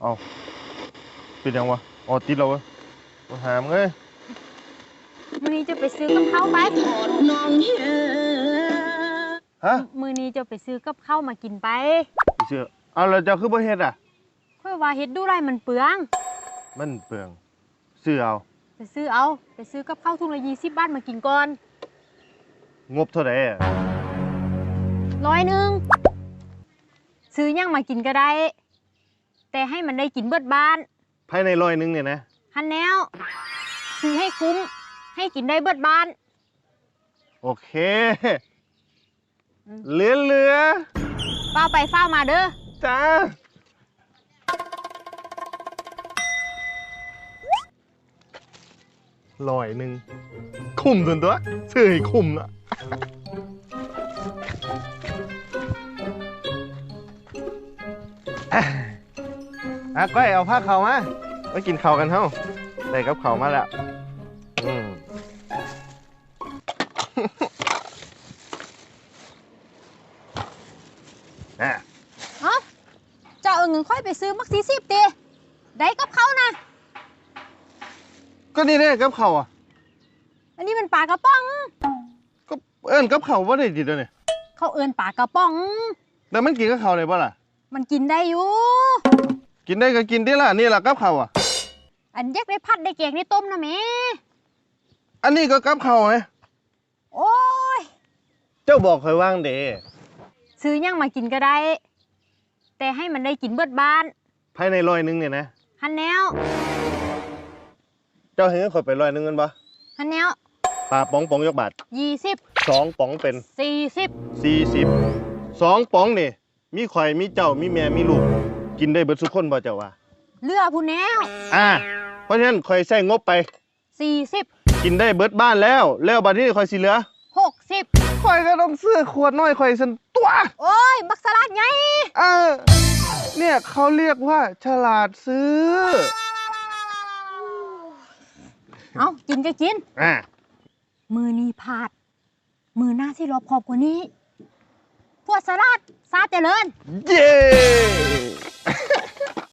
เอาปิดยังวะอ๋อติดแล้วเวะมาหามงเอ้ยมื้อนี้จะไปซื้อกับข้าวไปฮะมื้อนี้จะไปซื้อกับข้าวมากินไปไปเชื่อเอาแล้วเจ้าคือบ่เฮ็ดอะค่อยว่าเฮ็ดดูไรมันเปลือง มันเปลือง ซื้อเอา ไปซื้อเอา ไปซื้อกับข้าวถุงละ20บาทมากินก่อน งบเท่าไหร่อะร้อยหนึงซื้อหยังมากินก็ได้ แต่ให้มันได้กินเบิดบ้าน ภายในร้อยหนึงเนี่ยนะ หันแนวซื้อให้คุ้ม ให้กินได้เบิดบ้าน โอเค อืม เหลือเหลือเฝ้าไปเฝ้ามาเด้อจ้าร้อยหนึ่งคุ้มส่วนตัวซื้อให้คุ้มนะอะ อะก้อยเอาผ้าเขาวมาไปกินข้าวกันเฮ้าได้กับข้าวมาแล้วอืมอะเอ้าเจ้าเอาเงินค่อยไปซื้อมักสีสิบตีได้กับเขานะ ก็นี่ได้กับข้าวอะ อันนี้มันปลากระป๋อง ก็เอิ้นกับข้าวว่าได้ดีด้วยเนี่ยเขาเอินปลากระป๋อง แล้วมันกินกับข้าวได้ป่ะล่ะ มันกินได้อยู่ กินได้ก็กินได้ล่ะนี่ล่ะกับข้าวอะ อันแยกได้พัดได้แกงได้ต้มนะแม่อันนี้ก็กับข้าวไงโอ้ย เจ้าบอกเคยว่างเดซื้อหยังมากินก็ได้ แต่ให้มันได้กินเบิดบ้านภายในร้อยหนึงเนี่ยนะ หันแนวเจ้าเห็นข่อยไปร้อยหนึงกันปะหันแนวปลาป๋องป๋องยกบาทยี่สิบสองป๋องเป็นสี่สิบสี่สิบสองป๋องนี่ มีข่อยมีเจ้ามีแม่มีลูก กินได้เบิดทุกคนบ่เจ้าว่าเลือผู้แนวอ่า เพราะฉะนั้นข่อยใส่งบไป สี่สิบกินได้เบิดบ้านแล้ว แล้วบัดนี้ข่อยสิเหลือ หกสิบข่อยก็ต้องซื้อขวดน้อยข่อยสันตัว โอ้ย บักสลัดไงเออ เนี่ยเขาเรียกว่าฉลาดซื้อ เอากินก็กิน อ่า มือนี้พลาด มือหน้าที่รอบขอบกว่านี้ พวกสลัดซาเจริญ เย้